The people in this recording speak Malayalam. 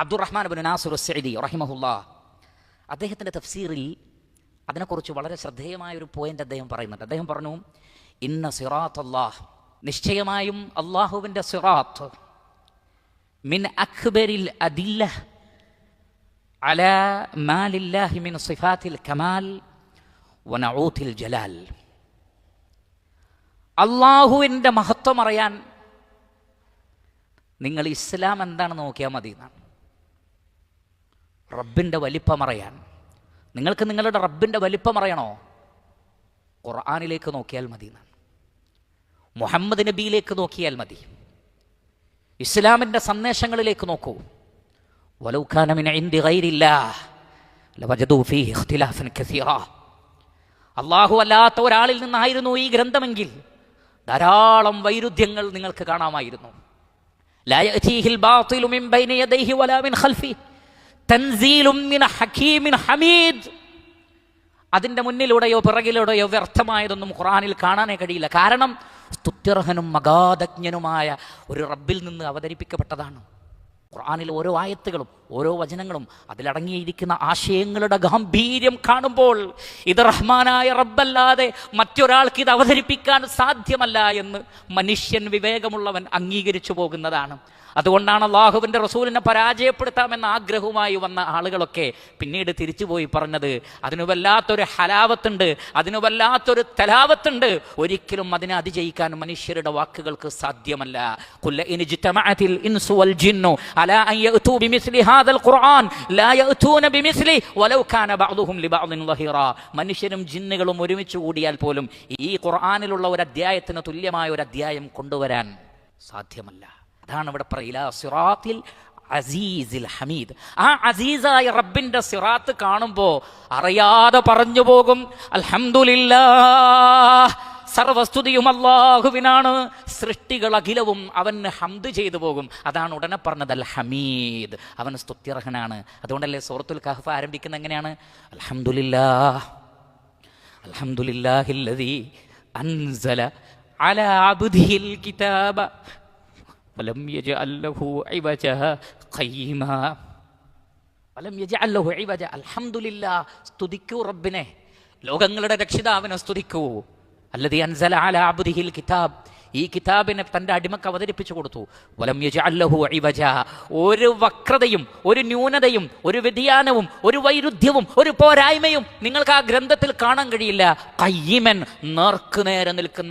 അബ്ദുറഹ്മാൻ ബിൻ നാസുർ സൈദി റഹിമഹുല്ല. അദ്ദേഹത്തിന്റെ തഫ്സീറിൽ അതിനെക്കുറിച്ച് വളരെ ശ്രദ്ധേയമായ ഒരു പോയിന്റ് അദ്ദേഹം പറയുന്നുണ്ട്. അദ്ദേഹം പറഞ്ഞു ഇന്ന സിറാത്ത് അള്ളാഹ് നിശ്ചയമായും അള്ളാഹുവിന്റെ സിറാത്ത് മിൻ അക്ബരിൽ അദില്ല അല മാലില്ലാഹി മിൻ സിഫാത്തിൽ കമാൽ വനഊത്തിൽ ജലാൽ. അള്ളാഹുവിന്റെ മഹത്വം അറിയാൻ നിങ്ങൾ ഇസ്ലാം എന്താണ് നോക്കിയാൽ മതി എന്നാണ്. റബ്ബിന്റെ വലിപ്പമറിയാൻ നിങ്ങൾക്ക് നിങ്ങളുടെ റബ്ബിന്റെ വലിപ്പമറിയണോ ഖുർആാനിലേക്ക് നോക്കിയാൽ മതി മുഹമ്മദ് നബിയിലേക്ക് നോക്കിയാൽ മതി. ഇസ്ലാമിന്റെ സന്ദേശങ്ങളിലേക്ക് നോക്കൂ. അള്ളാഹു അല്ലാത്ത ഒരാളിൽ നിന്നായിരുന്നു ഈ ഗ്രന്ഥമെങ്കിൽ ധാരാളം വൈരുദ്ധ്യങ്ങൾ നിങ്ങൾക്ക് കാണാമായിരുന്നു. ഹക്കീമിൻ ഹമീദ്. അതിന്റെ മുന്നിലൂടെയോ പിറകിലൂടെയോ വ്യർത്ഥമായതൊന്നും ഖുറാനിൽ കാണാനേ കഴിയില്ല. കാരണം സ്തുത്യർഹനും മഗാതജ്ഞനുമായ ഒരു റബ്ബിൽ നിന്ന് അവതരിപ്പിക്കപ്പെട്ടതാണ്. ഖുറാനിൽ ഓരോ ആയത്തുകളും ഓരോ വചനങ്ങളും അതിലടങ്ങിയിരിക്കുന്ന ആശയങ്ങളുടെ ഗാംഭീര്യം കാണുമ്പോൾ ഇത് റഹ്മാനായ റബ്ബല്ലാതെ മറ്റൊരാൾക്ക് ഇത് അവതരിപ്പിക്കാൻ സാധ്യമല്ല എന്ന് മനുഷ്യൻ വിവേകമുള്ളവൻ അംഗീകരിച്ചു പോകുന്നതാണ്. അതുകൊണ്ടാണ് അള്ളാഹുവിന്റെ റസൂലിനെ പരാജയപ്പെടുത്താമെന്ന ആഗ്രഹവുമായി വന്ന ആളുകളൊക്കെ പിന്നീട് തിരിച്ചുപോയി പറഞ്ഞത് അതിനു വല്ലാത്തൊരു ഹലാവത്തുണ്ട് അതിനു വല്ലാത്തൊരു തലാവത്തുണ്ട് ഒരിക്കലും അതിനെ അതിജയിക്കാൻ മനുഷ്യരുടെ വാക്കുകൾക്ക് സാധ്യമല്ല. കുല്ല ഇനി ജിത്തമഅത്തിൽ ഇൻസു ജിന്നു അലാ ഹാദൽ ഖുർആൻ ലാ യഅ്തൂന ബിമിസ്ലി വലൗ കാന ബഅദുഹും ലിബഅദിൻ ളഹീറ മനുഷ്യരും ജിന്നുകളും ഒരുമിച്ച് കൂടിയാൽ പോലും ഈ ഖുർആനിലുള്ള ഒരു അധ്യായത്തിന് തുല്യമായ ഒരു അധ്യായം കൊണ്ടുവരാൻ സാധ്യമല്ല. അതാണ് ഇവിടെ പറയില്ല സിറാത്തിൽ അസീസിൽ ഹമീദ്. ആ അസീസായ റബ്ബിന്റെ സിറാത്ത് കാണുമ്പോൾ അറിയാതെ പറഞ്ഞു പോകും അൽഹംദുലില്ലാ സർവസ്തുതിയും അള്ളാഹുവിനാണ് സൃഷ്ടികൾ അഖിലവും അവന് ഹംദ് ചെയ്തു പോകും. അതാണ് ഉടനെ പറഞ്ഞത് അൽ ഹമീദ് അവൻ സ്തുത്യർഹനാണ്. അതുകൊണ്ടല്ലേ സൂറത്തുൽ കഹഫ് ആരംഭിക്കുന്നത് എങ്ങനെയാണ്? അലഹമുല്ലാ അലഹമുല്ലാഹില്ലതി അൻസല അല അബുദിഹിൽ കിതാബ ഫലം യജഅൽ ലഹു ഇവജ ഖൈമ ഫലം യജഅൽ ലഹു ഇവജ. സ്തുതിക്കൂ റബ്ബിനെ. ലോകങ്ങളുടെ രക്ഷിതാവിനെ സ്തുതിക്കൂ. അല്ലതി അൻസല അല അബ്ദിഹിൽ കിതാബ്. ഈ കിതാബിനെ തന്റെ അടിമക്ക് അവതരിപ്പിച്ചു കൊടുത്തു. വലം യജഅല്ലഹു ഇവജ. ഒരു വക്രതയും ഒരു ന്യൂനതയും ഒരു വ്യതിയാനവും ഒരു വൈരുദ്ധ്യവും ഒരു പോരായ്മയും നിങ്ങൾക്ക് ആ ഗ്രന്ഥത്തിൽ കാണാൻ കഴിയില്ല. കയ്യമൻ നേർക്കുനേരെ നിൽക്കുന്ന